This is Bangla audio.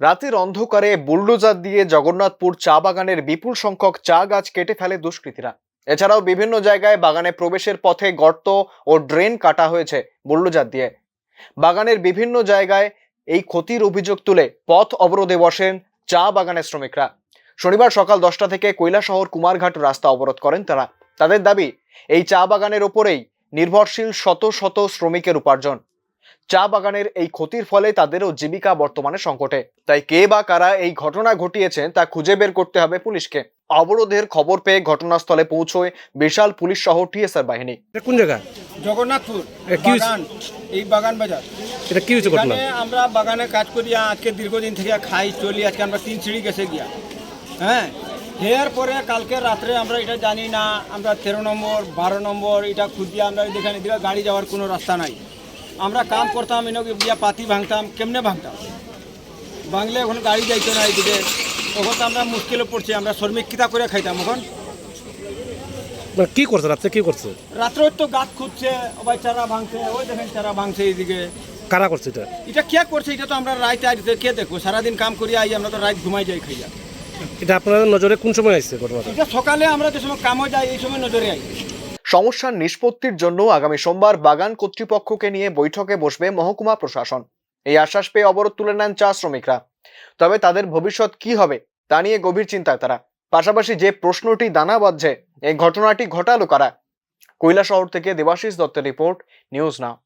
রাতের অন্ধকারে বুলডোজার দিয়ে জগন্নাথপুর চা বাগানের বিপুল সংখ্যক চা গাছ কেটে ফেলে দুষ্কৃতীরা। এছাড়াও বিভিন্ন জায়গায় বাগানে প্রবেশের পথে গর্ত ও ড্রেন কাটা হয়েছে বুলডোজার দিয়ে। বাগানের বিভিন্ন জায়গায় এই ক্ষতির অভিযোগ তুলে পথ অবরোধে বসেন চা বাগানের শ্রমিকরা। শনিবার সকাল দশটা থেকে কৈলাসহর কুমারঘাট রাস্তা অবরোধ করেন তারা। তাদের দাবি, এই চা বাগানের ওপরেই নির্ভরশীল শত শত শ্রমিকের উপার্জন। চা বাগানের এই ক্ষতির ফলে তাদেরও জীবিকা বর্তমানে সংকটে। তাই কে বা কারা এই ঘটনা ঘটিয়েছেন তা খুঁজে বের করতে হবে পুলিশকে। অবরোধের খবর পেয়ে ঘটনাস্থলে পৌঁছয় বিশাল পুলিশ সহ টিএসআর বাহিনী। কোন জায়গা? জগন্নাথপুর? বাগান এই বাগান বাজার। এটা কি হয়েছে ঘটনা? আমরা বাগানে কাজ করি আজকে দীর্ঘদিন থেকে খাই চলি আজকে আমরা তিন সিঁড়ি গেছে গিয়া। হ্যাঁ? এর পরে কালকে রাত্রে আমরা এটা জানি না আমরা তেরো নম্বর বারো নম্বর এটা খুঁজিয়ে আমরা এখানে দিকে গাড়ি যাওয়ার কোনো রাস্তা নাই। আমরা কাম করতাম এনে গিয়া পাতি ভাঙতাম কেমনে ভাঙতাম? ভাঙলে এখন গাড়ি যাইতো না এইদিকে। তখন তো আমরা মুশকিলে পড়ছি আমরা শ্রমিক কিতা করে খাইতাম এখন? কি করছে? রাত্রে কি করছে? রাত্রে তো গাছ খুঁজছে ওই চারা ভাঙছে ওই দেখেন চারা ভাঙছে এইদিকে। কারা করছে এটা? এটা কে করছে? এটা তো আমরা রাইত আইতে কে দেখব? সারাদিন কাম করি আই আমরা তো রাইত ঘুমাই যাই খাইয়া। এটা আপনাদের নজরে কোন সময় আসছে ঘটনাটা? এটা সকালে আমরা যে সময় কামও যাই এই সময় নজরে আই। সমস্যার নিষ্পত্তির জন্য আগামী সোমবার বাগান কর্তৃপক্ষকে নিয়ে বৈঠকে বসবে মহকুমা প্রশাসন। এই আশ্বাস পেয়ে অবরোধ তুলে নেন চা শ্রমিকরা। তবে তাদের ভবিষ্যৎ কি হবে, তা নিয়ে গভীর চিন্তায় তারা। পাশাপাশি যে প্রশ্নটি দানা বাঁধছে, এই ঘটনাটি ঘটালো কারা? কৈলা শহর থেকে দেবাশিস দত্তের রিপোর্ট, নিউজ নাও।